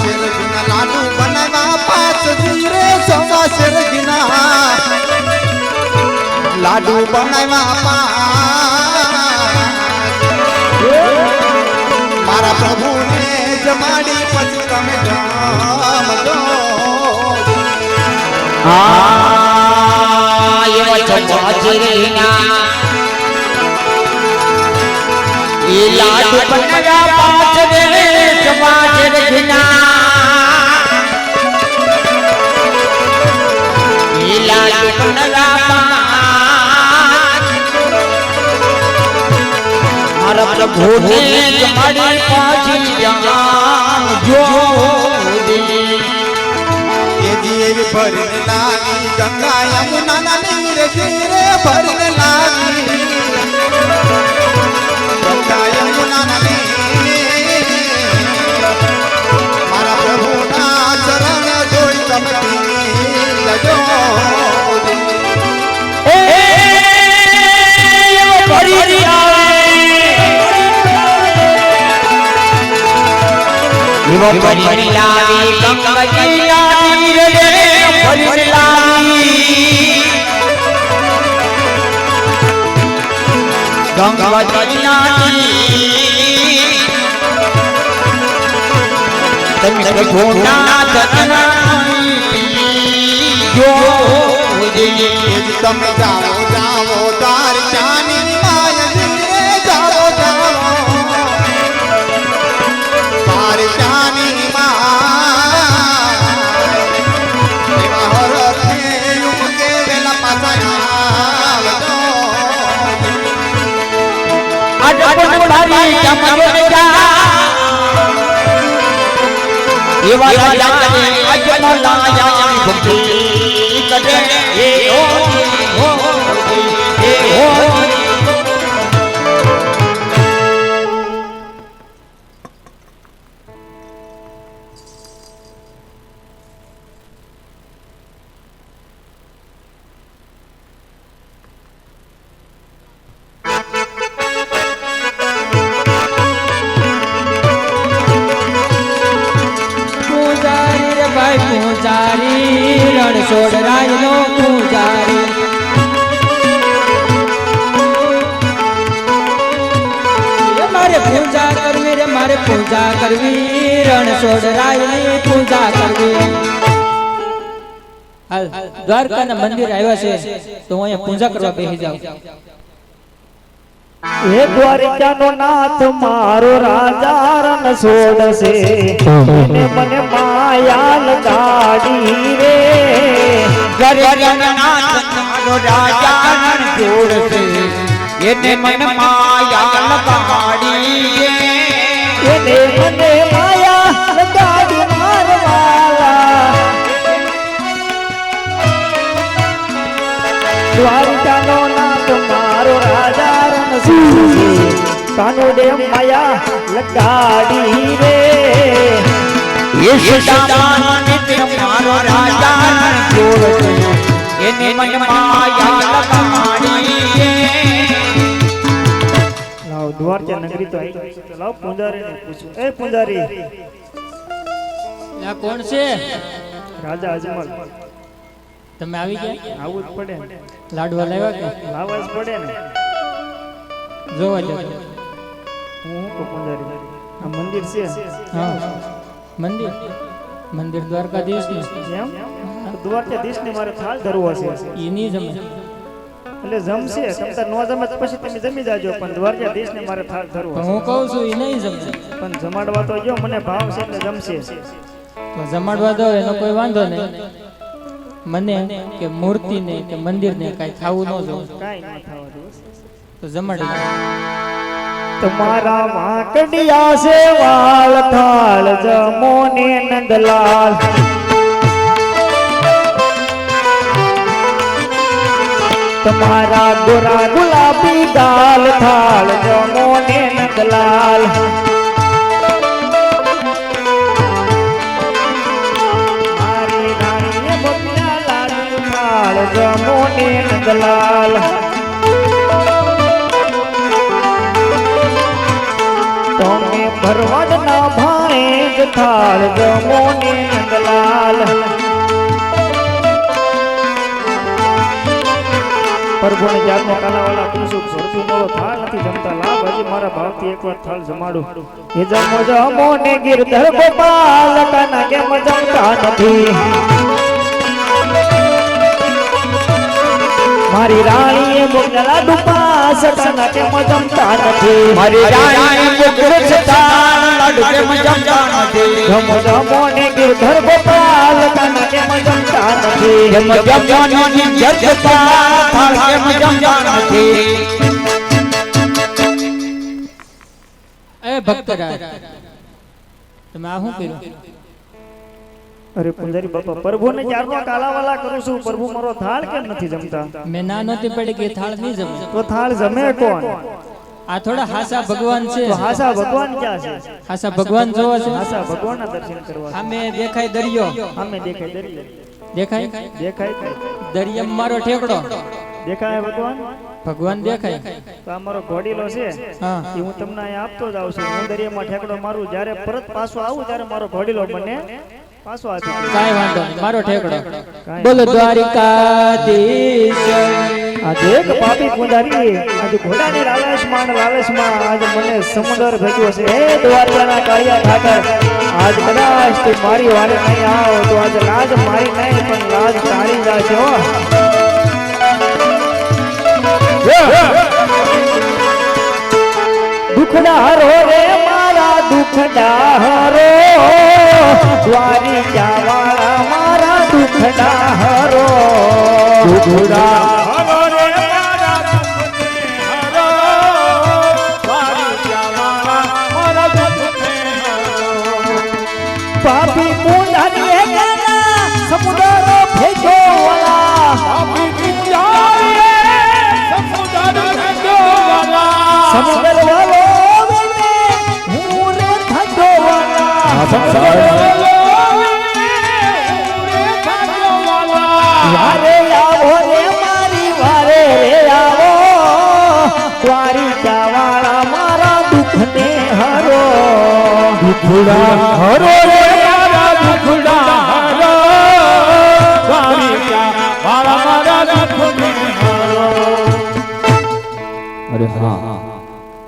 Share ઘીના લાડુ બનાવ્યા પાંચ જીરે સવા શેર ઘીના લાડુ પ્રભુને જમાડી પછી તમે લાડુ બનાવ્યા પાંચ રે ઘીના મારા પ્રભુને જમાડી પાછી એવી લાગી ગંગા યમુના ના નીર ભરી લાવી ગંગજી લાવી રે ભરી લાવી ભારી ચમકે જા એવા લાયા ભક્તિ કરે એ હો રાજ પૂજારી મારે પૂજા કરવી રે મારે પૂજા કરવી. રણછોડ રાજ પૂજા કરવી. મંદિર આવ્યા છે, તો હું અહીંયા પૂજા કરવા બેસી જાઉં. હે દ્વારિકાનો નાથ મારો રાજા રણ છોડશે એને મને માયા લગાડી રે. ગરગનાથ મારો રાજા રણ જોડશે. એને મન માયા લગાડી એને કાનુડે માયા લગાડી રે. યશોદાનો નિત્ય મારો રાજા રણ એને મન માયા લગાડી લાવ દ્વારકા નગરી તો આવી ગઈ છે. તો લાવ પૂંજારી ને પૂછું. એ પૂંજારી. આ કોણ છે? રાજા અજમલ. તમે આવી ગયા? આવું જ પડે લાડવા લાવ્યા કે? લાવવા જ પડે ને. જોવા જજો હું આ મંદિર છે? હા. મંદિર? મંદિર દ્વારકાધીશનું એમ? તો દ્વારકાધીશ ને મારે થાળ ધરવો છે. નહીં જમે એટલે જમશે તમ નો જમે તો પછી તમે જમી જાજો પણ દ્વારકાધીશ ને મારે થાળ ધરવો હું કહું છું એ નહીં જમશે પણ જમાડવા તો જો મને ભાવ છે એટલે જમશે. તો જમાડવા દો એનો કોઈ વાંધો નહીં. મને કે મૂર્તિ ને કે મંદિર ને કઈ ખાવું ન જવું. કાંઈ ન ખાવું તો જમાડી. તમારા વાંકડિયા છે, વાળ થાળ જમો ને નંદલાલ. તમારા ગોરા ગુલાબી ગાલ થાળ જમો ને નંદલાલ. જમો ને નંદલાલ. ભરવાડના ભાણે જ થાળ જમો ને નંદલાલ પ્રભુને જાતનો કાલાવાલા કુસુમ સરસું મારો થાળ નથી જમતા લાભ. હજી મારા ભાવથી એકવાર થાળ જમાડું. એ જમો જમો ને ગિરધર ગોપાલ, કાના કેમ જમતા નથી? મારી રાણીએ મુગલા કાના કેમ જમતા નથી? મારી રાણી મુકુર છતાં જમતા નથી જમો જમો ને ગિરધર ગોપાલ કાના કેમ જમતા નથી જમ જમવાની જગતા થાળ કેમ જમતા નથી એ ભક્તરાજ તમે આ શું કર્યું? અરે પુંજારી બાપા પ્રભુને ચારનો કાલાવાલા કરું છું પ્રભુ મારો થાળ કેમ નથી જમતા? મેં ના નહોતી પડી કે થાળ નહીં જમે? તો થાળ જમે કોણ? આ થોડા હાસા ભગવાન છે. હાસા ભગવાન ક્યાં છે? હાસા ભગવાન જોવા છે? હાસા ભગવાનના દર્શન કરવા અમે દેખાય દરિયો. અમે દેખાય દરિયો. દેખાય? દેખાય? દરિયમ મારો ઠેકડો. દેખાય ભગવાન? ભગવાન દેખાય. તો અમારો ઘોડીલો છે. હા. એ હું તમને અહીંયા આપતો જ આવું છું. હું દરિયામાં ઠેકડો મારું. જ્યારે પરત પાછો આવું ત્યારે મારો ઘોડીલો મને પાછો આપી. કાંઈ વાંધો નહીં. મારો ઠેકડો. બોલો દ્વારિકાધીશ. આ એક પાપી પુંજારી આજ ઘોડાની લાલચમાં લાલચમાં આજ મને સમુદર ભેગ્યો છે. હે દ્વારકાના કાળિયા ઠાકર આજ કદાચ તું મારી વારે નહીં આવ, તો આજ લાજ મારી નહીં, પણ લાજ તારી જાશે હો. દુખડા હરો રે, મારા દુખડા હરો. દ્વારી જાવાળા મારા દુખડા હરો. દુખડા સમુદ્રનો ભેજો વાલા સમુદ્ર વાલો હું રે થજો વાલા વારે આવો રે મારી વારે રે આવો દ્વારી જાવાળા મારા દુઃખને હરો દુખડા હરો રે દ્વારી અરે હા